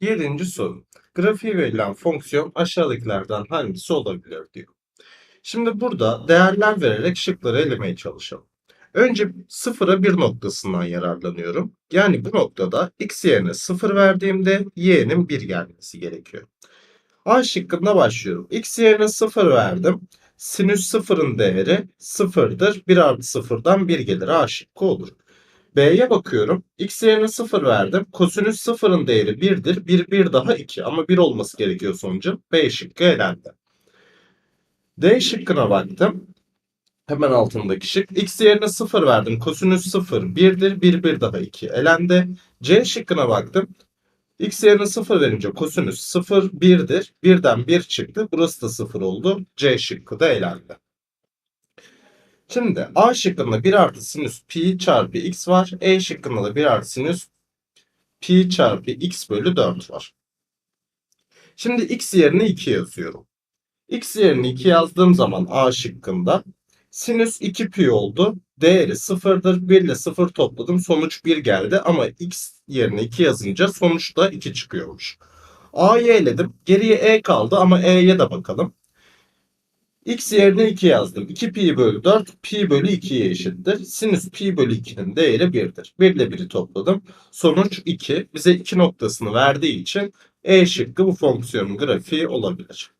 Yedinci soru. Grafiği verilen fonksiyon aşağıdakilerden hangisi olabilir diyor. Şimdi burada değerler vererek şıkları elemeye çalışalım. Önce sıfıra bir noktasından yararlanıyorum. Yani bu noktada x yerine sıfır verdiğimde y'nin bir gelmesi gerekiyor. A şıkkında başlıyorum. x yerine sıfır verdim. Sinüs sıfırın değeri sıfırdır. 1 artı sıfırdan 1 gelir. A şıkkı olur. B'ye bakıyorum. X yerine 0 verdim. Kosinüs 0'ın değeri 1'dir. 1, 1 daha 2 ama 1 olması gerekiyor sonucun. B şıkkı elendi. D şıkkına baktım. Hemen altındaki şık. X yerine 0 verdim. Kosinüs 0 1'dir. 1, 1 daha 2 elendi. C şıkkına baktım. X yerine 0 verince kosinüs 0 1'dir. 1'den 1 çıktı. Burası da 0 oldu. C şıkkı da elendi. Şimdi A şıkkında 1 artı sinüs pi çarpı x var. E şıkkında da 1 artı sinüs pi çarpı x bölü 4 var. Şimdi x yerine 2 yazıyorum. x yerine 2 yazdığım zaman A şıkkında sinüs 2 pi oldu. Değeri 0'dır. 1 ile 0 topladım. Sonuç 1 geldi ama x yerine 2 yazınca sonuç da 2 çıkıyormuş. A'yı eledim. Geriye E kaldı ama E'ye de bakalım. X yerine 2 yazdım. 2 pi bölü 4 pi bölü 2'ye eşittir. Sinüs pi bölü 2'nin değeri 1'dir. 1 ile 1'i topladım. Sonuç 2. Bize 2 noktasını verdiği için E şıkkı bu fonksiyonun grafiği olabilir.